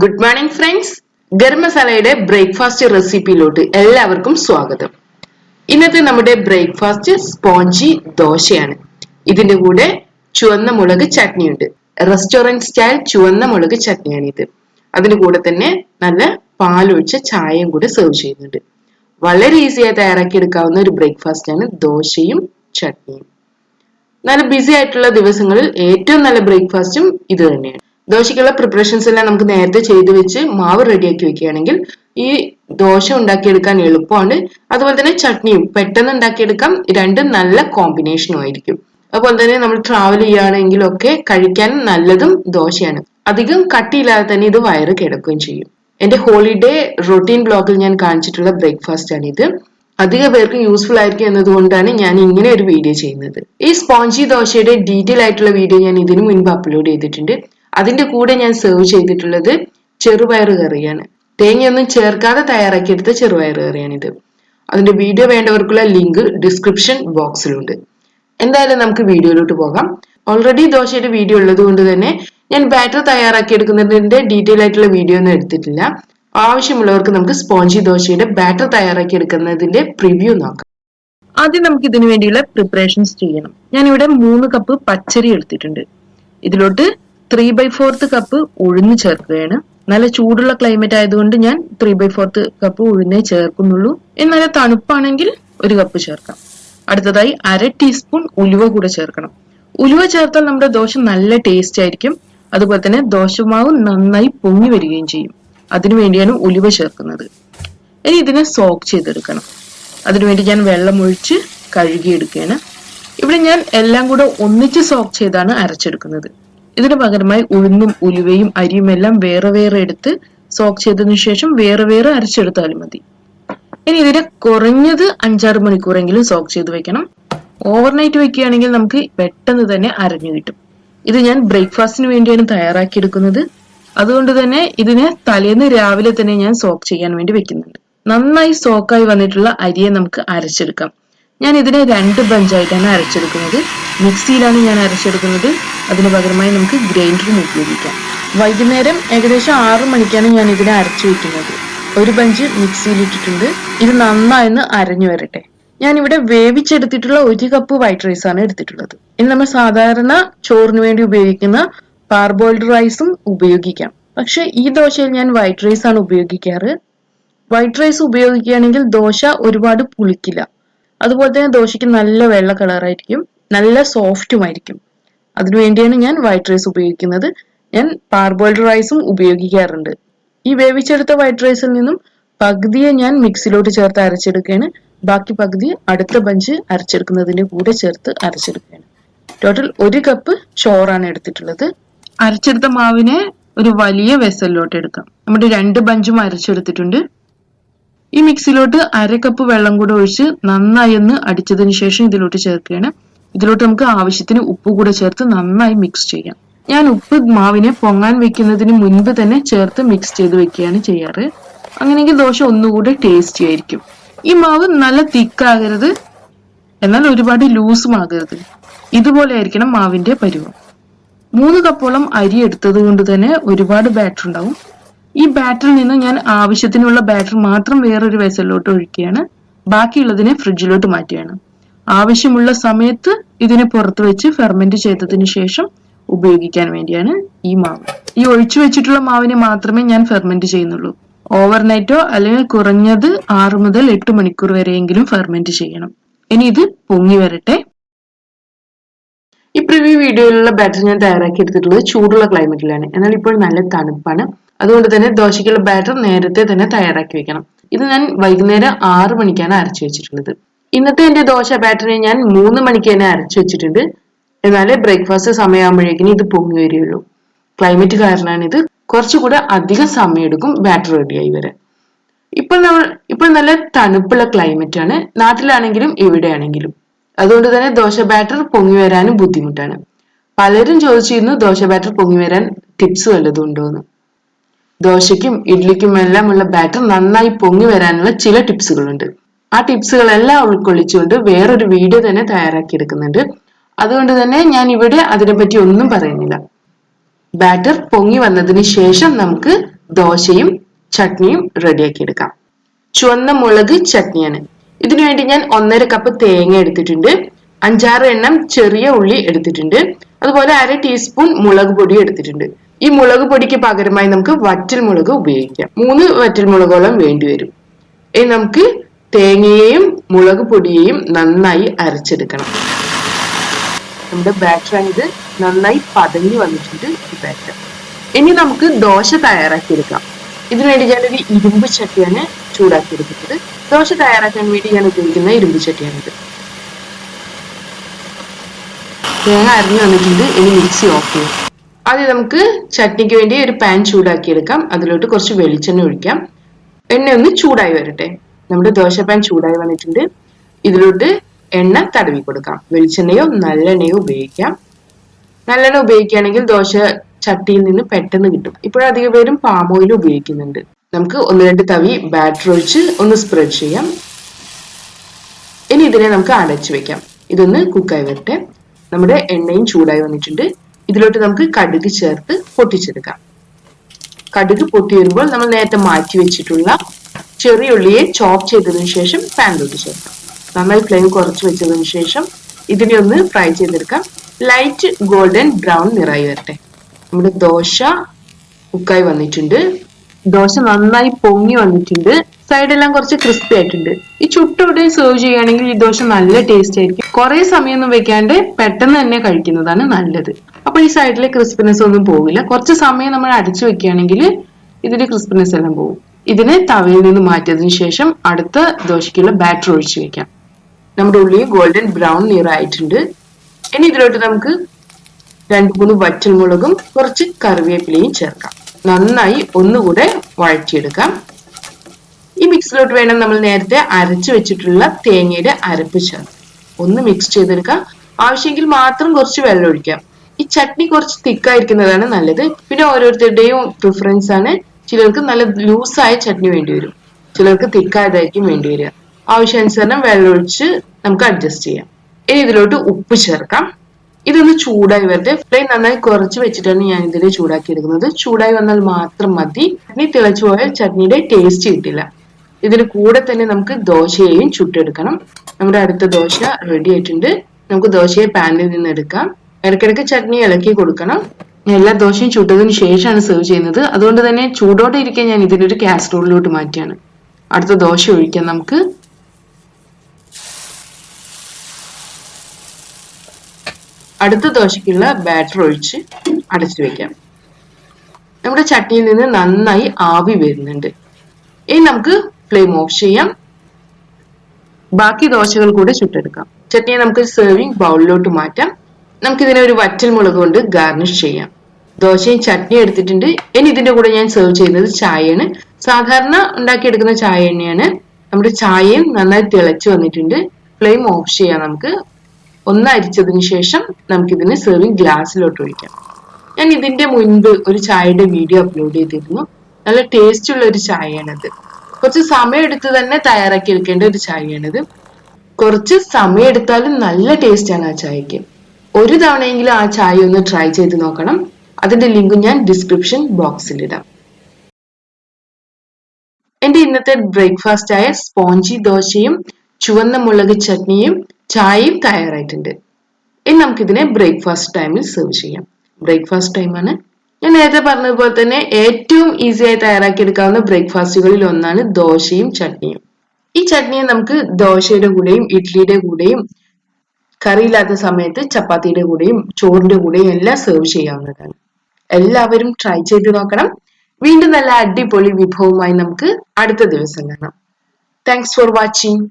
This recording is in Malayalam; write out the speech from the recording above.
ഗുഡ് മോർണിംഗ് ഫ്രണ്ട്സ് ഗരം ബ്രേക്ക്ഫാസ്റ്റ് റെസിപ്പിയിലോട്ട് എല്ലാവർക്കും സ്വാഗതം. ഇന്നത്തെ നമ്മുടെ ബ്രേക്ക്ഫാസ്റ്റ് സ്പോഞ്ചി ദോശയാണ്. ഇതിന്റെ കൂടെ ചുവന്ന മുളക് ചട്നി ഉണ്ട് റെസ്റ്റോറന്റ് സ്റ്റൈൽ ചുവന്ന മുളക് ചട്നിയാണ് ഇത് അതിന്റെ കൂടെ തന്നെ നല്ല പാലൊഴിച്ച ചായയും കൂടെ സെർവ് ചെയ്യുന്നുണ്ട്. വളരെ ഈസിയായി തയ്യാറാക്കി എടുക്കാവുന്ന ഒരു ബ്രേക്ക്ഫാസ്റ്റ് ആണ് ദോശയും ചട്നിയും. നല്ല ബിസി ആയിട്ടുള്ള ദിവസങ്ങളിൽ ഏറ്റവും നല്ല ബ്രേക്ക്ഫാസ്റ്റും ഇത് തന്നെയാണ്. ദോശയ്ക്കുള്ള പ്രിപ്പറേഷൻസ് എല്ലാം നമുക്ക് നേരത്തെ ചെയ്തു വെച്ച് മാവ് റെഡിയാക്കി വെക്കുകയാണെങ്കിൽ ഈ ദോശ ഉണ്ടാക്കിയെടുക്കാൻ എളുപ്പമാണ്. അതുപോലെ തന്നെ ചട്നിയും പെട്ടെന്ന് ഉണ്ടാക്കിയെടുക്കാം. രണ്ടും നല്ല കോമ്പിനേഷനും ആയിരിക്കും. അതുപോലെ തന്നെ നമ്മൾ ട്രാവൽ ചെയ്യുകയാണെങ്കിലൊക്കെ കഴിക്കാൻ നല്ലതും ദോശയാണ്. അധികം കട്ടിയില്ലാതെ തന്നെ ഇത് വയറ് കിടക്കുകയും ചെയ്യും. എന്റെ ഹോളിഡേ റൊട്ടീൻ ബ്ലോഗിൽ ഞാൻ കാണിച്ചിട്ടുള്ള ബ്രേക്ക്ഫാസ്റ്റ് ആണ് ഇത് അധിക പേർക്ക് യൂസ്ഫുൾ ആയിരിക്കും എന്നതുകൊണ്ടാണ് ഞാൻ ഇങ്ങനെ ഒരു വീഡിയോ ചെയ്യുന്നത്. ഈ സ്പോഞ്ചി ദോശയുടെ ഡീറ്റെയിൽ ആയിട്ടുള്ള വീഡിയോ ഞാൻ ഇതിനു മുൻപ് അപ്ലോഡ് ചെയ്തിട്ടുണ്ട്. അതിന്റെ കൂടെ ഞാൻ സെർവ് ചെയ്തിട്ടുള്ളത് ചെറുപയർ കറിയാണ്. തേങ്ങയൊന്നും ചേർക്കാതെ തയ്യാറാക്കിയെടുത്ത ചെറുപയർ കറിയാണിത്. അതിന്റെ വീഡിയോ വേണ്ടവർക്കുള്ള ലിങ്ക് ഡിസ്ക്രിപ്ഷൻ ബോക്സിലുണ്ട് എന്തായാലും നമുക്ക് വീഡിയോയിലോട്ട് പോകാം. ഓൾറെഡി ദോശയുടെ വീഡിയോ ഉള്ളത് കൊണ്ട് തന്നെ ഞാൻ ബാറ്റർ തയ്യാറാക്കിയെടുക്കുന്നതിന്റെ ഡീറ്റെയിൽ ആയിട്ടുള്ള വീഡിയോ ഒന്നും എടുത്തിട്ടില്ല. ആവശ്യമുള്ളവർക്ക് നമുക്ക് സ്പോഞ്ചി ദോശയുടെ ബാറ്റർ തയ്യാറാക്കിയെടുക്കുന്നതിന്റെ പ്രിവ്യൂ നോക്കാം. ആദ്യം നമുക്ക് ഇതിനു വേണ്ടിയുള്ള പ്രിപ്പറേഷൻസ് ചെയ്യണം. ഞാൻ ഇവിടെ മൂന്ന് കപ്പ് പച്ചരി എടുത്തിട്ടുണ്ട്. ഇതിലോട്ട് ത്രീ ബൈ ഫോർത്ത് കപ്പ് ഉഴുന്ന് ചേർക്കുകയാണ്. നല്ല ചൂടുള്ള ക്ലൈമറ്റ് ആയതുകൊണ്ട് ഞാൻ ത്രീ ബൈ ഫോർത്ത് കപ്പ് ഉഴുന്നേ ചേർക്കുന്നുള്ളൂ. എന്നാൽ തണുപ്പാണെങ്കിൽ ഒരു കപ്പ് ചേർക്കാം. അടുത്തതായി അര ടീസ്പൂൺ ഉലുവ കൂടെ ചേർക്കണം. ഉലുവ ചേർത്താൽ നമ്മുടെ ദോശ നല്ല ടേസ്റ്റ് ആയിരിക്കും. അതുപോലെ തന്നെ ദോശമാവ് നന്നായി പൊങ്ങി വരികയും ചെയ്യും. അതിനു വേണ്ടിയാണ് ഉലുവ ചേർക്കുന്നത്. ഇനി ഇതിനെ സോക്ക് ചെയ്തെടുക്കണം. അതിനുവേണ്ടി ഞാൻ വെള്ളം ഒഴിച്ച് കഴുകിയെടുക്കുകയാണ്. ഇവിടെ ഞാൻ എല്ലാം കൂടെ ഒന്നിച്ച് സോക്ക് ചെയ്താണ് അരച്ചെടുക്കുന്നത്. ഇതിന് പകരമായി ഉഴുന്നും ഉലുവയും അരിയും എല്ലാം വേറെ വേറെ എടുത്ത് സോക്ക് ചെയ്തതിനു ശേഷം വേറെ വേറെ അരച്ചെടുത്താലും മതി. ഇനി ഇതിനെ കുറഞ്ഞത് അഞ്ചാറ് മണിക്കൂറെങ്കിലും സോക്ക് ചെയ്ത് വെക്കണം. ഓവർനൈറ്റ് വെക്കുകയാണെങ്കിൽ നമുക്ക് പെട്ടെന്ന് തന്നെ അരഞ്ഞു കിട്ടും. ഇത് ഞാൻ ബ്രേക്ക്ഫാസ്റ്റിന് വേണ്ടിയാണ് തയ്യാറാക്കിയെടുക്കുന്നത്. അതുകൊണ്ട് തന്നെ ഇതിനെ തലേന്ന് രാവിലെ തന്നെ ഞാൻ സോക്ക് ചെയ്യാൻ വേണ്ടി വെക്കുന്നുണ്ട്. നന്നായി സോക്കായി വന്നിട്ടുള്ള അരിയെ നമുക്ക് അരച്ചെടുക്കാം. ഞാൻ ഇതിനെ രണ്ട് ബഞ്ചായിട്ടാണ് അരച്ചെടുക്കുന്നത്. മിക്സിയിലാണ് ഞാൻ അരച്ചെടുക്കുന്നത്. അതിന് പകരമായി നമുക്ക് ഗ്രൈൻഡറും ഉപയോഗിക്കാം. വൈകുന്നേരം ഏകദേശം ആറു മണിക്കാണ് ഞാൻ ഇതിനെ അരച്ചു വെക്കുന്നത് ഒരു ബഞ്ച് മിക്സിയിലിട്ടിട്ടുണ്ട് ഇത് നന്നായിന്ന് അരഞ്ഞു വരട്ടെ. ഞാൻ ഇവിടെ വേവിച്ചെടുത്തിട്ടുള്ള ഒരു കപ്പ് വൈറ്റ് റൈസ് ആണ് എടുത്തിട്ടുള്ളത്. ഇനി നമ്മൾ സാധാരണ ചോറിന് വേണ്ടി ഉപയോഗിക്കുന്ന പാർബോയിൽഡ് റൈസും ഉപയോഗിക്കാം. പക്ഷെ ഈ ദോശയിൽ ഞാൻ വൈറ്റ് റൈസ് ആണ് ഉപയോഗിക്കാറ്. വൈറ്റ് റൈസ് ഉപയോഗിക്കുകയാണെങ്കിൽ ദോശ ഒരുപാട് പുളിക്കില്ല. അതുപോലെ തന്നെ ദോശയ്ക്ക് നല്ല വെള്ള കളറായിരിക്കും. നല്ല സോഫ്റ്റുമായിരിക്കും. അതിനുവേണ്ടിയാണ് ഞാൻ വൈറ്റ് റൈസ് ഉപയോഗിക്കുന്നത്. ഞാൻ പാർബോയിൽഡ് റൈസും ഉപയോഗിക്കാറുണ്ട്. ഈ വേവിച്ചെടുത്ത വൈറ്റ് റൈസിൽ നിന്നും പകുതിയെ ഞാൻ മിക്സിലോട്ട് ചേർത്ത് അരച്ചെടുക്കുകയാണ്. ബാക്കി പകുതി അടുത്ത ബഞ്ച് അരച്ചെടുക്കുന്നതിന്റെ കൂടെ ചേർത്ത് അരച്ചെടുക്കുകയാണ്. ടോട്ടൽ ഒരു കപ്പ് ചോറാണ് എടുത്തിട്ടുള്ളത്. അരച്ചെടുത്ത മാവിനെ ഒരു വലിയ വെസലിലോട്ട് എടുക്കാം. നമ്മുടെ രണ്ട് ബഞ്ചും അരച്ചെടുത്തിട്ടുണ്ട്. ഈ മിക്സിലോട്ട് അര കപ്പ് വെള്ളം കൂടെ ഒഴിച്ച് നന്നായി ഒന്ന് അടിച്ചതിന് ശേഷം ഇതിലോട്ട് ചേർക്കുകയാണ്. ഇതിലോട്ട് നമുക്ക് ആവശ്യത്തിന് ഉപ്പ് കൂടെ ചേർത്ത് നന്നായി മിക്സ് ചെയ്യാം. ഞാൻ ഉപ്പ് മാവിനെ പൊങ്ങാൻ വെക്കുന്നതിന് മുൻപ് തന്നെ ചേർത്ത് മിക്സ് ചെയ്ത് വെക്കുകയാണ് ചെയ്യാറ്. അങ്ങനെയെങ്കിൽ ദോശ ഒന്നുകൂടെ ടേസ്റ്റി ആയിരിക്കും. ഈ മാവ് നല്ല തിക്കാകരുത്. എന്നാൽ ഒരുപാട് ലൂസും ആകരുത് ഇതുപോലെ ആയിരിക്കണം മാവിന്റെ പരുവം. മൂന്ന് കപ്പോളം അരി എടുത്തത് കൊണ്ട് തന്നെ ഒരുപാട് ബാറ്റർ ഉണ്ടാവും. ഈ ബാറ്ററിൽ നിന്ന് ഞാൻ ആവശ്യത്തിനുള്ള ബാറ്റർ മാത്രം വേറൊരു വെസലിലോട്ട് ഒഴിക്കുകയാണ്. ബാക്കിയുള്ളതിനെ ഫ്രിഡ്ജിലോട്ട് മാറ്റുകയാണ്. ആവശ്യമുള്ള സമയത്ത് ഇതിനെ പുറത്ത് വെച്ച് ഫെർമെന്റ് ചെയ്തതിന് ശേഷം ഉപയോഗിക്കാൻ വേണ്ടിയാണ് ഈ മാവ്. ഈ ഒഴിച്ചു വെച്ചിട്ടുള്ള മാവിനെ മാത്രമേ ഞാൻ ഫെർമെന്റ് ചെയ്യുന്നുള്ളൂ. ഓവർനൈറ്റോ അല്ലെങ്കിൽ കുറഞ്ഞത് ആറ് മുതൽ എട്ട് മണിക്കൂർ വരെയെങ്കിലും ഫെർമെന്റ് ചെയ്യണം. ഇനി ഇത് പൊങ്ങി വരട്ടെ. ഈ പ്രിവ്യൂ വീഡിയോയിലുള്ള ബാറ്റർ ഞാൻ തയ്യാറാക്കി എടുത്തിട്ടുള്ളത് ചൂടുള്ള ക്ലൈമറ്റിലാണ് എന്നാൽ ഇപ്പോൾ നല്ല തണുപ്പാണ്. അതുകൊണ്ട് തന്നെ ദോശയ്ക്കുള്ള ബാറ്റർ നേരത്തെ തന്നെ തയ്യാറാക്കി വെക്കണം. ഇത് ഞാൻ വൈകുന്നേരം ആറ് മണിക്കാണ് അരച്ചു വെച്ചിട്ടുള്ളത്. ഇന്നത്തെ എന്റെ ദോശ ബാറ്ററിനെ ഞാൻ മൂന്ന് മണിക്ക് തന്നെ അരച്ചു വെച്ചിട്ടുണ്ട്. എന്നാലേ ബ്രേക്ക്ഫാസ്റ്റ് സമയമാകുമ്പോഴേക്കിന് ഇത് പൊങ്ങി വരികയുള്ളൂ. ക്ലൈമറ്റ് കാരണമാണ് ഇത് കുറച്ചുകൂടെ അധികം സമയം എടുക്കും ബാറ്റർ റെഡിയായി വരാൻ. ഇപ്പോൾ നമ്മൾ ഇപ്പോൾ നല്ല തണുപ്പുള്ള ക്ലൈമറ്റ് ആണ്. നാട്ടിലാണെങ്കിലും ഇവിടെയാണെങ്കിലും. അതുകൊണ്ട് തന്നെ ദോശ ബാറ്റർ പൊങ്ങി വരാനും ബുദ്ധിമുട്ടാണ്. പലരും ചോദിച്ചിരുന്നു ദോശ ബാറ്റർ പൊങ്ങി വരാൻ ടിപ്സ് വല്ലതും ഉണ്ടോ എന്ന്. ദോശയ്ക്കും ഇഡ്ലിക്കും എല്ലാം ഉള്ള ബാറ്റർ നന്നായി പൊങ്ങി വരാനുള്ള ചില ടിപ്സുകളുണ്ട് ആ ടിപ്സുകളെല്ലാം ഉൾക്കൊള്ളിച്ചുകൊണ്ട് വേറൊരു വീഡിയോ തന്നെ തയ്യാറാക്കിയെടുക്കുന്നുണ്ട്. അതുകൊണ്ട് തന്നെ ഞാൻ ഇവിടെ അതിനെപ്പറ്റി ഒന്നും പറയുന്നില്ല. ബാറ്റർ പൊങ്ങി വന്നതിന് ശേഷം നമുക്ക് ദോശയും ചട്നിയും റെഡിയാക്കി എടുക്കാം ചുവന്ന മുളക് ചട്നിയാണ്. ഇതിനുവേണ്ടി ഞാൻ ഒന്നര കപ്പ് തേങ്ങ എടുത്തിട്ടുണ്ട്. അഞ്ചാറ് എണ്ണം ചെറിയ ഉള്ളി എടുത്തിട്ടുണ്ട്. അതുപോലെ അര ടീസ്പൂൺ മുളക് പൊടി എടുത്തിട്ടുണ്ട്. ഈ മുളക് പൊടിക്ക് പകരമായി നമുക്ക് വറ്റൽ മുളക് ഉപയോഗിക്കാം. മൂന്ന് വറ്റൽ മുളകോളം വേണ്ടി വരും ഇനി നമുക്ക് തേങ്ങയെയും മുളക് പൊടിയെയും നന്നായി അരച്ചെടുക്കണം. നമ്മുടെ ബാറ്റർ ഇത് നന്നായി പതഞ്ഞു വന്നിട്ടുണ്ട് ഈ ബാറ്റർ ഇനി നമുക്ക് ദോശ തയ്യാറാക്കിയെടുക്കാം. ഇതിനുവേണ്ടി ഞാനൊരു ഇരുമ്പ് ചട്ടിയാണ് ചൂടാക്കിയെടുക്കുന്നത് ദോശ തയ്യാറാക്കാൻ വേണ്ടി ഞാൻ ഉപയോഗിക്കുന്ന ഇരുമ്പ് ചട്ടിയാണിത്. തേങ്ങ അരഞ്ഞു വന്നിട്ടുണ്ട്. ഇനി മിക്സി ഓഫ് ചെയ്യാം. ആദ്യം നമുക്ക് ചട്നിക്ക് വേണ്ടി ഒരു പാൻ ചൂടാക്കിയെടുക്കാം. അതിലോട്ട് കുറച്ച് വെളിച്ചെണ്ണ ഒഴിക്കാം. എണ്ണ ഒന്ന് ചൂടായി വരട്ടെ. നമ്മുടെ ദോശ പാൻ ചൂടായി വന്നിട്ടുണ്ട്. ഇതിലോട്ട് എണ്ണ തടവി കൊടുക്കാം. വെളിച്ചെണ്ണയോ നല്ലെണ്ണയോ ഉപയോഗിക്കാം. നല്ലെണ്ണ ഉപയോഗിക്കുകയാണെങ്കിൽ ദോശ ചട്ടിയിൽ നിന്ന് പെട്ടെന്ന് കിട്ടും. ഇപ്പോഴധിക പേരും പാം ഓയിൽ ഉപയോഗിക്കുന്നുണ്ട്. നമുക്ക് ഒന്ന് രണ്ട് തവി ബാറ്റർ ഒഴിച്ച് ഒന്ന് സ്പ്രെഡ് ചെയ്യാം. ഇനി ഇതിനെ നമുക്ക് അടച്ചു വെക്കാം. ഇതൊന്ന് കുക്കായി വരട്ടെ. നമ്മുടെ എണ്ണയും ചൂടായി വന്നിട്ടുണ്ട്. ഇതിലോട്ട് നമുക്ക് കടുക് ചേർത്ത് പൊട്ടിച്ചെടുക്കാം. കടുക് പൊട്ടി വരുമ്പോൾ നമ്മൾ നേരത്തെ മാറ്റി വെച്ചിട്ടുള്ള ചെറിയ ഉള്ളിയെ ചോപ്പ് ചെയ്തതിനു ശേഷം പാനിലോട്ട് ചേർക്കാം. നന്നായി ഫ്ലെയിം കുറച്ച് വെച്ചതിനു ശേഷം ഇതിനെ ഒന്ന് ഫ്രൈ ചെയ്തെടുക്കാം. ലൈറ്റ് ഗോൾഡൻ ബ്രൗൺ നിറായി വരട്ടെ. നമ്മുടെ ദോശ കുക്കായി വന്നിട്ടുണ്ട്. ദോശ നന്നായി പൊങ്ങി വന്നിട്ടുണ്ട്. സൈഡ് എല്ലാം കുറച്ച് ക്രിസ്പി ആയിട്ടുണ്ട്. ഈ ചുട്ടോടെ സെർവ് ചെയ്യുകയാണെങ്കിൽ ഈ ദോശ നല്ല ടേസ്റ്റ് ആയിരിക്കും. കുറെ സമയമൊന്നും വെക്കാണ്ട് പെട്ടെന്ന് തന്നെ കഴിക്കുന്നതാണ് നല്ലത്. അപ്പൊ ഈ സൈഡിലെ ക്രിസ്പിനെസ് ഒന്നും പോകില്ല കുറച്ച് സമയം നമ്മൾ അടച്ചു വെക്കുകയാണെങ്കിൽ ഇതിന്റെ ക്രിസ്പിനെസ് എല്ലാം പോകും ഇതിനെ തവയിൽ നിന്ന് മാറ്റിയതിനു ശേഷം അടുത്ത ദോശയ്ക്കുള്ള ബാറ്റർ ഒഴിച്ചു വെക്കാം. നമ്മുടെ ഉള്ളി ഗോൾഡൻ ബ്രൗൺ നിറായിട്ടുണ്ട് ഇനി ഇതിലോട്ട് നമുക്ക് രണ്ട് മൂന്ന് വറ്റൽമുളകും കുറച്ച് കറിവേപ്പിലയും ചേർക്കാം. നന്നായി ഒന്നുകൂടെ വഴറ്റിയെടുക്കാം. ഈ മിക്സിലോട്ട് വേണം നമ്മൾ നേരത്തെ അരച്ചു വെച്ചിട്ടുള്ള തേങ്ങയുടെ അരപ്പ് ചേർക്കാം ഒന്ന് മിക്സ് ചെയ്തെടുക്കാം. ആവശ്യമെങ്കിൽ മാത്രം കുറച്ച് വെള്ളം ഒഴിക്കാം. ഈ ചട്നി കുറച്ച് തിക്കായിരിക്കുന്നതാണ് നല്ലത്. പിന്നെ ഓരോരുത്തരുടെയും പ്രിഫറൻസ് ആണ് ചിലർക്ക് നല്ല ലൂസായ ചട്നി വേണ്ടി വരും. ചിലർക്ക് തിക്കായതായിരിക്കും വേണ്ടി വരിക. ആവശ്യാനുസരണം വെള്ളം ഒഴിച്ച് നമുക്ക് അഡ്ജസ്റ്റ് ചെയ്യാം. ഇനി ഇതിലോട്ട് ഉപ്പ് ചേർക്കാം. ഇതൊന്ന് ചൂടായി വരട്ടെ. ഫ്ലെയിം നന്നായി കുറച്ച് വെച്ചിട്ടാണ് ഞാൻ ഇതിൽ ചൂടാക്കി എടുക്കുന്നത് ചൂടായി വന്നാൽ മാത്രം മതി. ചട്നി തിളച്ചു പോയാൽ ചട്നിയുടെ ടേസ്റ്റ് കിട്ടില്ല. ഇതിന് കൂടെ തന്നെ നമുക്ക് ദോശയെയും ചുട്ടെടുക്കണം. നമ്മുടെ അടുത്ത ദോശ റെഡി ആയിട്ടുണ്ട്. നമുക്ക് ദോശയെ പാനിൽ നിന്ന് എടുക്കാം. ഇടയ്ക്കിടയ്ക്ക് ചട്നി ഇളക്കി കൊടുക്കണം. എല്ലാ ദോശയും ചുട്ടതിന് ശേഷമാണ് സെർവ് ചെയ്യുന്നത്. അതുകൊണ്ട് തന്നെ ചൂടോടെ ഇരിക്കാൻ ഞാൻ ഇതിനൊരു കാസ്ട്രോളിലോട്ട് മാറ്റിയാണ്. അടുത്ത ദോശ ഒഴിക്കാം നമുക്ക്. അടുത്ത ദോശയ്ക്കുള്ള ബാറ്റർ ഒഴിച്ച് അടച്ചു വെക്കാം. നമ്മുടെ ചട്ടിയിൽ നിന്ന് നന്നായി ആവി വരുന്നുണ്ട്. ഇനി നമുക്ക് ഫ്ലെയിം ഓഫ് ചെയ്യാം. ബാക്കി ദോശകൾ കൂടെ ചുട്ടെടുക്കാം. ചട്ടിയെ നമുക്ക് സെർവിങ് ബൗളിലോട്ട് മാറ്റാം. നമുക്ക് ഇതിനെ ഒരു വറ്റൽ മുളക് കൊണ്ട് ഗാർണിഷ് ചെയ്യാം. ദോശയും ചട്നി എടുത്തിട്ടുണ്ട്. ഇനി ഇതിന്റെ കൂടെ ഞാൻ സെർവ് ചെയ്യുന്നത് ചായയാണ്. സാധാരണ ഉണ്ടാക്കിയെടുക്കുന്ന ചായ തന്നെയാണ്. നമ്മുടെ ചായയും നന്നായി തിളച്ചു വന്നിട്ടുണ്ട്. ഫ്ലെയിം ഓഫ് ചെയ്യാം നമുക്ക്. ഒന്ന് അരിച്ചതിന് ശേഷം നമുക്കിതിന് സെർവിങ് ഗ്ലാസ്സിലോട്ട് ഒഴിക്കാം. ഞാൻ ഇതിന്റെ മുൻപ് ഒരു ചായയുടെ വീഡിയോ അപ്ലോഡ് ചെയ്തിരുന്നു. നല്ല ടേസ്റ്റ് ഉള്ള ഒരു ചായയാണത്. കുറച്ച് സമയം എടുത്ത് തന്നെ തയ്യാറാക്കി എടുക്കേണ്ട ഒരു ചായയാണിത്. കുറച്ച് സമയം എടുത്താലും നല്ല ടേസ്റ്റ് ആണ് ആ ചായക്ക് ഒരു തവണയെങ്കിലും ആ ചായ ഒന്ന് ട്രൈ ചെയ്ത് നോക്കണം. അതിന്റെ ലിങ്ക് ഞാൻ ഡിസ്ക്രിപ്ഷൻ ബോക്സിൽ ഇടാം. എന്റെ ഇന്നത്തെ ബ്രേക്ക്ഫാസ്റ്റ് ആയ സ്പോഞ്ചി ദോശയും ചുവന്ന മുളക് ചട്നിയും ചായയും തയ്യാറായിട്ടുണ്ട്. ഇനി നമുക്കിതിനെ ബ്രേക്ക്ഫാസ്റ്റ് ടൈമിൽ സെർവ് ചെയ്യാം. ബ്രേക്ക്ഫാസ്റ്റ് ടൈമാണ് ഞാൻ നേരത്തെ പറഞ്ഞതുപോലെ തന്നെ ഏറ്റവും ഈസി ഈസിയായി തയ്യാറാക്കിയെടുക്കാവുന്ന ബ്രേക്ക്ഫാസ്റ്റുകളിൽ ഒന്നാണ് ദോശയും ചട്നിയും. ഈ ചട്നിയെ നമുക്ക് ദോശയുടെ കൂടെയും ഇഡ്ഡലിയുടെ കൂടെയും കറിയില്ലാത്ത സമയത്ത് ചപ്പാത്തിയുടെ കൂടെയും ചോറിന്റെ കൂടെയും എല്ലാം സെർവ് ചെയ്യാവുന്നതാണ്. എല്ലാവരും ട്രൈ ചെയ്ത് നോക്കണം. വീണ്ടും നല്ല അടിപൊളി വിഭവമായി നമുക്ക് അടുത്ത ദിവസം കാണാം. Thanks for watching